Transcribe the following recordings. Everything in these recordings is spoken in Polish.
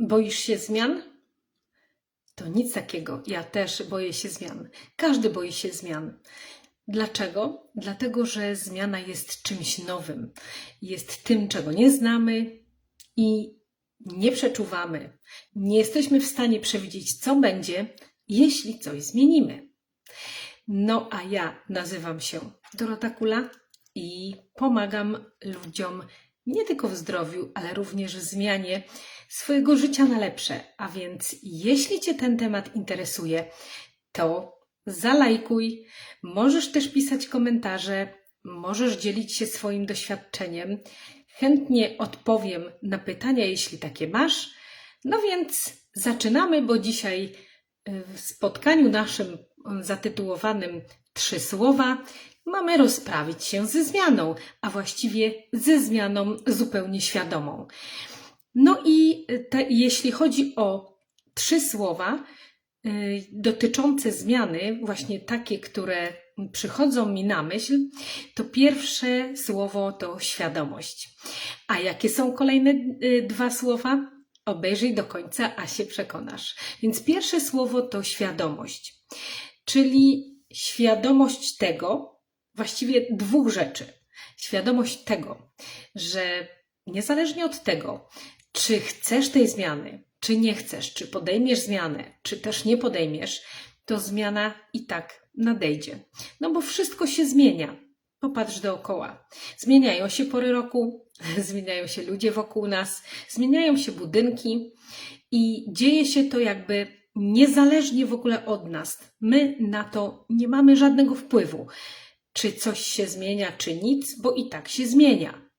Boisz się zmian? To nic takiego. Ja też boję się zmian. Każdy boi się zmian. Dlaczego? Dlatego, że zmiana jest czymś nowym. Jest tym, czego nie znamy i nie przeczuwamy. Nie jesteśmy w stanie przewidzieć, co będzie, jeśli coś zmienimy. No a ja nazywam się Dorota Kula i pomagam ludziom nie tylko w zdrowiu, ale również w zmianie swojego życia na lepsze. A więc jeśli Cię ten temat interesuje, to zalajkuj, możesz też pisać komentarze, możesz dzielić się swoim doświadczeniem. Chętnie odpowiem na pytania, jeśli takie masz. No więc zaczynamy, bo dzisiaj y, w spotkaniu naszym y, zatytułowanym Trzy słowa mamy rozprawić się ze zmianą, a właściwie ze zmianą zupełnie świadomą. No i te, jeśli chodzi o trzy słowa y, dotyczące zmiany, właśnie takie, które przychodzą mi na myśl, to pierwsze słowo to świadomość. A jakie są kolejne y, dwa słowa? Obejrzyj do końca, a się przekonasz. Więc pierwsze słowo to świadomość, czyli świadomość tego, właściwie dwóch rzeczy. Świadomość tego, że niezależnie od tego, czy chcesz tej zmiany, czy nie chcesz, czy podejmiesz zmianę, czy też nie podejmiesz, to zmiana i tak nadejdzie. No bo wszystko się zmienia. Popatrz dookoła. Zmieniają się pory roku, zmieniają się ludzie wokół nas, zmieniają się budynki i dzieje się to jakby niezależnie w ogóle od nas. My na to nie mamy żadnego wpływu, czy coś się zmienia, czy nic, bo i tak się zmienia.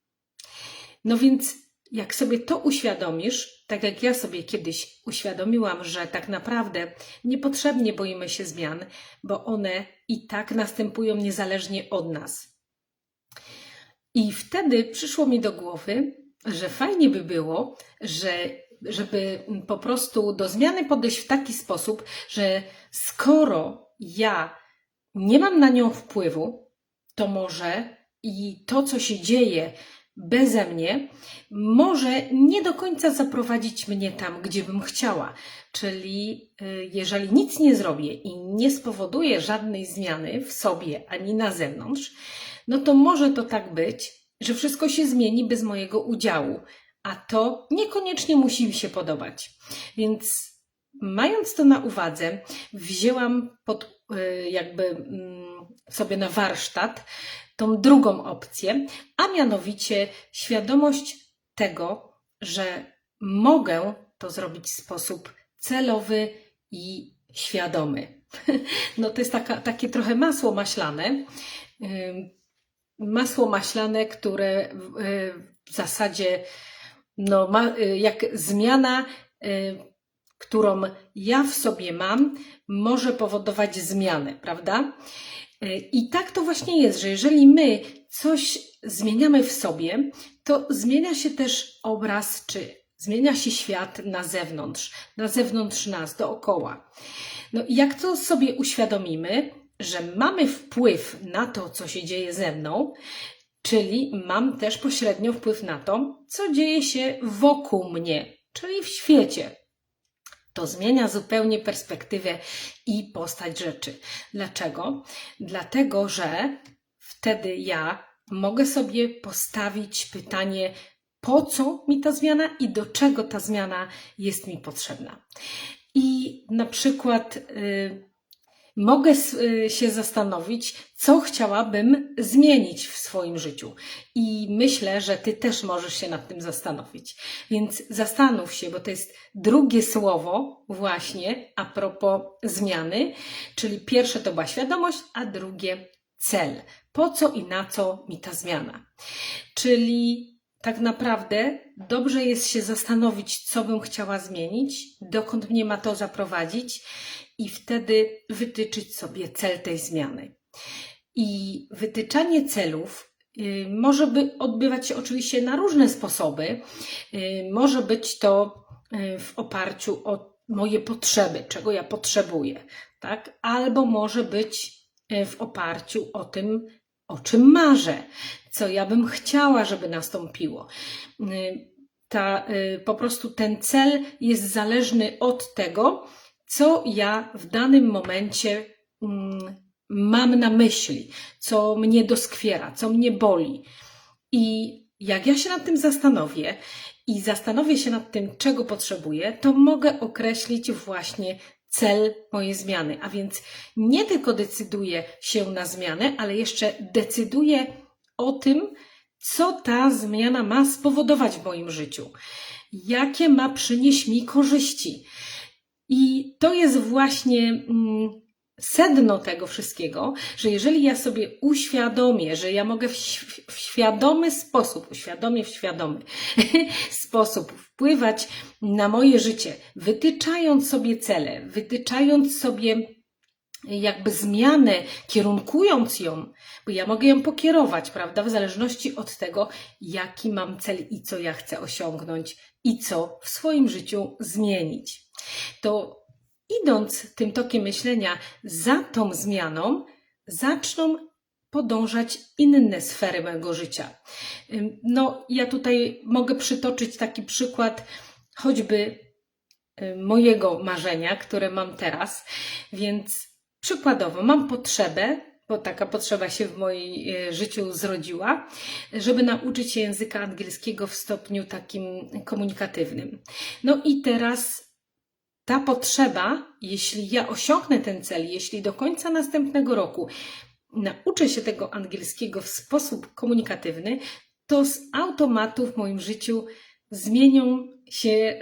No więc jak sobie to uświadomisz, tak jak ja sobie kiedyś uświadomiłam, że tak naprawdę niepotrzebnie boimy się zmian, bo one i tak następują niezależnie od nas. I wtedy przyszło mi do głowy, że fajnie by było, że żeby po prostu do zmiany podejść w taki sposób, że skoro ja nie mam na nią wpływu, to może i to, co się dzieje beze mnie, może nie do końca zaprowadzić mnie tam, gdzie bym chciała. Czyli y, jeżeli nic nie zrobię i nie spowoduję żadnej zmiany w sobie ani na zewnątrz, no to może to tak być, że wszystko się zmieni bez mojego udziału, a to niekoniecznie musi mi się podobać. Więc mając to na uwadze, wzięłam pod y, jakby mm, sobie na warsztat tą drugą opcję, a mianowicie świadomość tego, że mogę to zrobić w sposób celowy i świadomy. No to jest taka, takie trochę masło maślane. Masło maślane, które w zasadzie no, ma, jak zmiana, którą ja w sobie mam, może powodować zmianę, prawda? I tak to właśnie jest, że jeżeli my coś zmieniamy w sobie, to zmienia się też obraz, czy zmienia się świat na zewnątrz, na zewnątrz nas, dookoła. No i jak to sobie uświadomimy, że mamy wpływ na to, co się dzieje ze mną, czyli mam też pośrednio wpływ na to, co dzieje się wokół mnie, czyli w świecie to zmienia zupełnie perspektywę i postać rzeczy. Dlaczego? Dlatego, że wtedy ja mogę sobie postawić pytanie, po co mi ta zmiana i do czego ta zmiana jest mi potrzebna. I na przykład y, mogę y, się zastanowić, co chciałabym zmienić w swoim życiu. I myślę, że Ty też możesz się nad tym zastanowić. Więc zastanów się, bo to jest drugie słowo, właśnie a propos zmiany, czyli pierwsze to była świadomość, a drugie cel. Po co i na co mi ta zmiana? Czyli tak naprawdę dobrze jest się zastanowić, co bym chciała zmienić, dokąd mnie ma to zaprowadzić i wtedy wytyczyć sobie cel tej zmiany. I wytyczanie celów y, może by odbywać się oczywiście na różne sposoby. Y, może być to y, w oparciu o moje potrzeby, czego ja potrzebuję, tak? Albo może być w oparciu o tym, o czym marzę, co ja bym chciała, żeby nastąpiło. ta, po prostu ten cel jest zależny od tego, co ja w danym momencie mm, mam na myśli, co mnie doskwiera, co mnie boli. I jak ja się nad tym zastanowię i zastanowię się nad tym, czego potrzebuję, to mogę określić właśnie cel mojej zmiany. A więc nie tylko decyduję się na zmianę, ale jeszcze decyduję o tym, co ta zmiana ma spowodować w moim życiu, jakie ma przynieść mi korzyści. I to jest właśnie mm, sedno tego wszystkiego, że jeżeli ja sobie uświadomię, że ja mogę w, w świadomy sposób, uświadomię w świadomy sposób wpływać na moje życie, wytyczając sobie cele, wytyczając sobie jakby zmianę, kierunkując ją, bo ja mogę ją pokierować, prawda, w zależności od tego, jaki mam cel i co ja chcę osiągnąć i co w swoim życiu zmienić. To idąc tym tokiem myślenia za tą zmianą, zaczną podążać inne sfery mojego życia. No, ja tutaj mogę przytoczyć taki przykład choćby mojego marzenia, które mam teraz, więc przykładowo mam potrzebę, bo taka potrzeba się w moim e, życiu zrodziła, żeby nauczyć się języka angielskiego w stopniu takim komunikatywnym. No i teraz ta potrzeba, jeśli ja osiągnę ten cel, jeśli do końca następnego roku nauczę się tego angielskiego w sposób komunikatywny, to z automatu w moim życiu zmienią się e,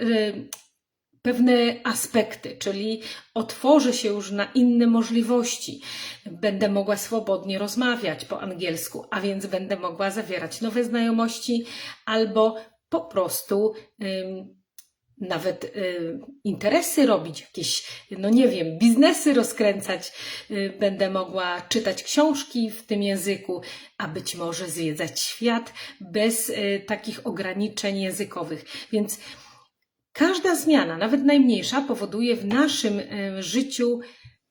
pewne aspekty, czyli otworzę się już na inne możliwości. Będę mogła swobodnie rozmawiać po angielsku, a więc będę mogła zawierać nowe znajomości albo po prostu nawet y, interesy robić, jakieś, no nie wiem, biznesy rozkręcać. Y, będę mogła czytać książki w tym języku, a być może zwiedzać świat bez y, takich ograniczeń językowych. Więc każda zmiana, nawet najmniejsza, powoduje w naszym życiu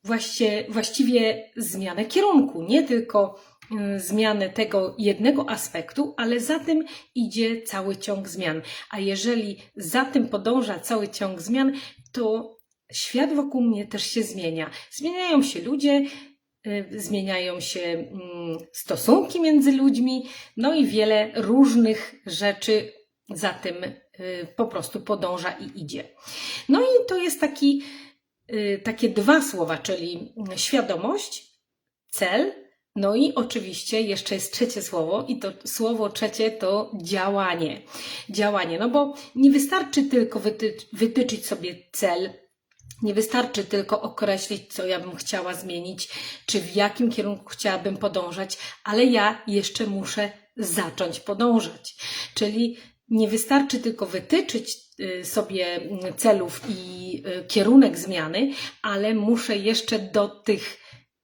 właśnie, właściwie zmianę kierunku, nie tylko Y, zmianę tego jednego aspektu, ale za tym idzie cały ciąg zmian. A jeżeli za tym podąża cały ciąg zmian, to świat wokół mnie też się zmienia. Zmieniają się ludzie, y, zmieniają się mm, stosunki między ludźmi, no i wiele różnych rzeczy za tym y, po prostu podąża i idzie. No i to jest taki, takie dwa słowa, czyli świadomość, cel no i oczywiście jeszcze jest trzecie słowo, i to słowo trzecie to działanie. Działanie, no bo nie wystarczy tylko wyty wytyczyć sobie cel, nie wystarczy tylko określić, co ja bym chciała zmienić, czy w jakim kierunku chciałabym podążać, ale ja jeszcze muszę zacząć podążać. Czyli nie wystarczy tylko wytyczyć y, sobie celów i y, kierunek zmiany, ale muszę jeszcze do tych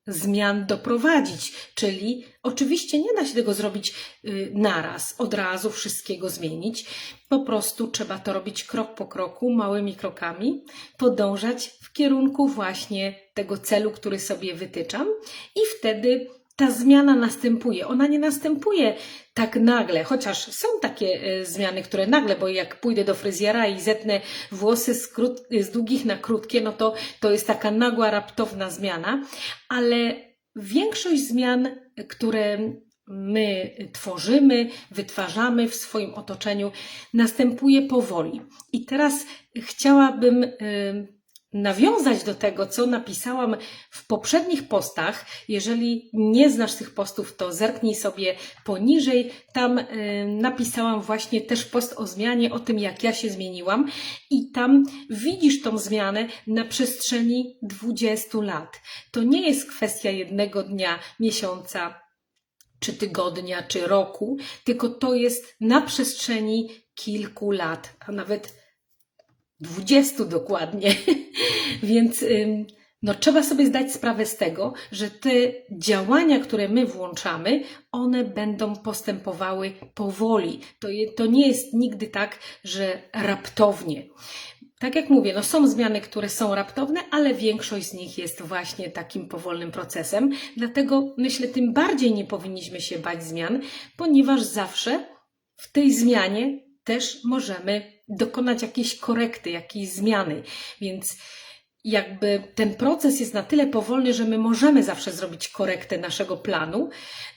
zmian doprowadzić. Czyli oczywiście nie da się tego zrobić y, naraz, od razu wszystkiego zmienić. Po prostu trzeba to robić krok po kroku, małymi krokami, podążać w kierunku właśnie tego celu, który sobie wytyczam, i wtedy ta zmiana następuje. Ona nie następuje tak nagle, chociaż są takie e, zmiany, które nagle, bo jak pójdę do fryzjera i zetnę włosy z, krót, z długich na krótkie, no to to jest taka nagła, raptowna zmiana, ale większość zmian, które my tworzymy, wytwarzamy w swoim otoczeniu, następuje powoli. I teraz chciałabym e, nawiązać do tego, co napisałam w poprzednich postach. Jeżeli nie znasz tych postów, to zerknij sobie poniżej. Tam y, napisałam właśnie też post o zmianie, o tym, jak ja się zmieniłam, i tam widzisz tą zmianę na przestrzeni 20 lat. To nie jest kwestia jednego dnia, miesiąca, czy tygodnia, czy roku, tylko to jest na przestrzeni kilku lat, a nawet 20 dokładnie. Więc no, trzeba sobie zdać sprawę z tego, że te działania, które my włączamy, one będą postępowały powoli. To, to nie jest nigdy tak, że raptownie. Tak jak mówię, no są zmiany, które są raptowne, ale większość z nich jest właśnie takim powolnym procesem. Dlatego myślę, tym bardziej nie powinniśmy się bać zmian, ponieważ zawsze w tej zmianie też możemy dokonać jakiejś korekty, jakiejś zmiany. Więc jakby ten proces jest na tyle powolny, że my możemy zawsze zrobić korektę naszego planu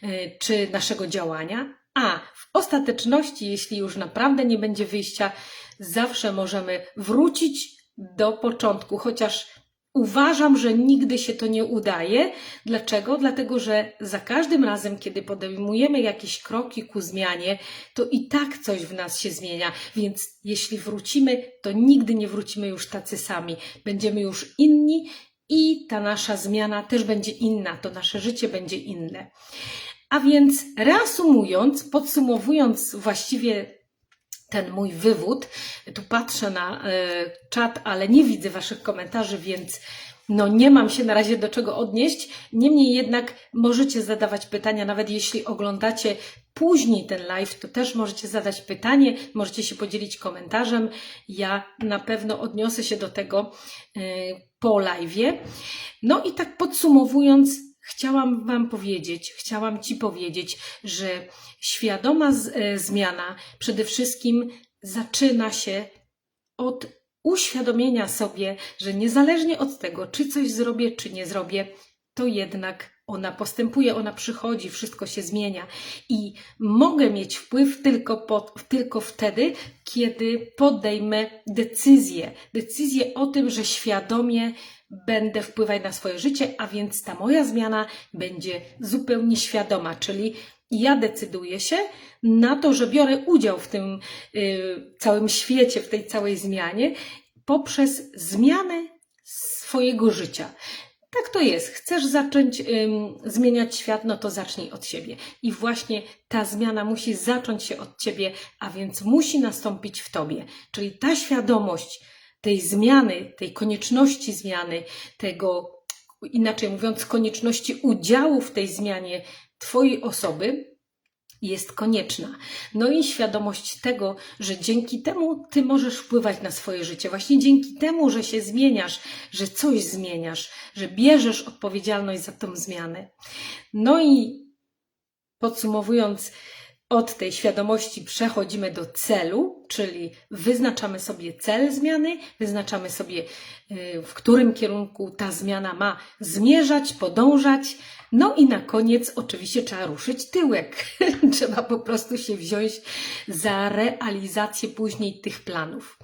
y, czy naszego działania, a w ostateczności, jeśli już naprawdę nie będzie wyjścia, zawsze możemy wrócić do początku, chociaż Uważam, że nigdy się to nie udaje. Dlaczego? Dlatego, że za każdym razem, kiedy podejmujemy jakieś kroki ku zmianie, to i tak coś w nas się zmienia. Więc jeśli wrócimy, to nigdy nie wrócimy już tacy sami. Będziemy już inni i ta nasza zmiana też będzie inna, to nasze życie będzie inne. A więc reasumując, podsumowując właściwie ten mój wywód. Tu patrzę na e, czat, ale nie widzę Waszych komentarzy, więc no nie mam się na razie do czego odnieść. Niemniej jednak możecie zadawać pytania, nawet jeśli oglądacie później ten live, to też możecie zadać pytanie, możecie się podzielić komentarzem. Ja na pewno odniosę się do tego e, po live. No i tak podsumowując, chciałam Wam powiedzieć, chciałam Ci powiedzieć, że świadoma z, e, zmiana przede wszystkim zaczyna się od uświadomienia sobie, że niezależnie od tego, czy coś zrobię, czy nie zrobię, to jednak ona postępuje, ona przychodzi, wszystko się zmienia i mogę mieć wpływ tylko, pod, tylko wtedy, kiedy podejmę decyzję. Decyzję o tym, że świadomie będę wpływać na swoje życie, a więc ta moja zmiana będzie zupełnie świadoma, czyli ja decyduję się na to, że biorę udział w tym y, całym świecie, w tej całej zmianie poprzez zmianę swojego życia. Tak to jest. Chcesz zacząć ym, zmieniać świat, no to zacznij od siebie. I właśnie ta zmiana musi zacząć się od ciebie, a więc musi nastąpić w tobie. Czyli ta świadomość tej zmiany, tej konieczności zmiany, tego, inaczej mówiąc, konieczności udziału w tej zmianie twojej osoby, jest konieczna. No i świadomość tego, że dzięki temu ty możesz wpływać na swoje życie. Właśnie dzięki temu, że się zmieniasz, że coś zmieniasz, że bierzesz odpowiedzialność za tą zmianę. No i podsumowując, od tej świadomości przechodzimy do celu, czyli wyznaczamy sobie cel zmiany, wyznaczamy sobie, y, w którym kierunku ta zmiana ma zmierzać, podążać. No i na koniec oczywiście trzeba ruszyć tyłek. trzeba po prostu się wziąć za realizację później tych planów.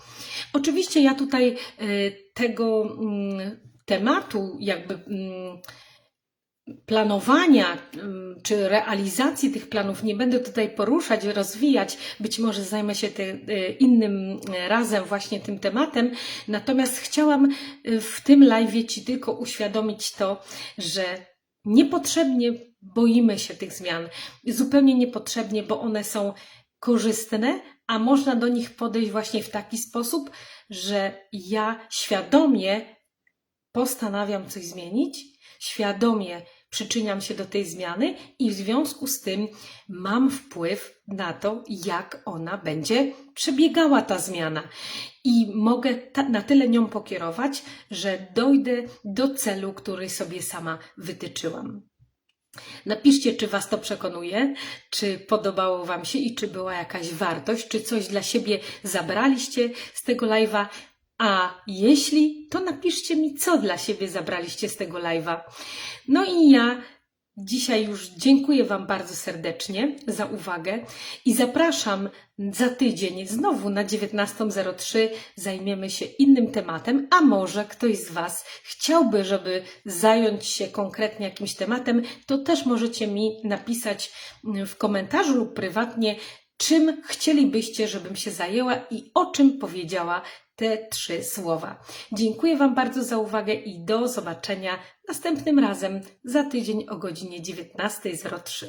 Oczywiście ja tutaj y, tego mm, tematu jakby mm, planowania czy realizacji tych planów nie będę tutaj poruszać, rozwijać. Być może zajmę się te, y, innym razem właśnie tym tematem. Natomiast chciałam y, w tym live Ci tylko uświadomić to, że niepotrzebnie boimy się tych zmian. Zupełnie niepotrzebnie, bo one są korzystne, a można do nich podejść właśnie w taki sposób, że ja świadomie postanawiam coś zmienić, świadomie przyczyniam się do tej zmiany i w związku z tym mam wpływ na to, jak ona będzie przebiegała ta zmiana. I mogę ta, na tyle nią pokierować, że dojdę do celu, który sobie sama wytyczyłam. Napiszcie, czy Was to przekonuje, czy podobało Wam się i czy była jakaś wartość, czy coś dla siebie zabraliście z tego live'a. A jeśli, to napiszcie mi, co dla siebie zabraliście z tego live'a. No i ja dzisiaj już dziękuję Wam bardzo serdecznie za uwagę i zapraszam za tydzień znowu na 19.03 zajmiemy się innym tematem, a może ktoś z Was chciałby, żeby zająć się konkretnie jakimś tematem, to też możecie mi napisać w komentarzu lub prywatnie, czym chcielibyście, żebym się zajęła i o czym powiedziała te trzy słowa. Dziękuję Wam bardzo za uwagę i do zobaczenia następnym razem za tydzień o godzinie 19.03.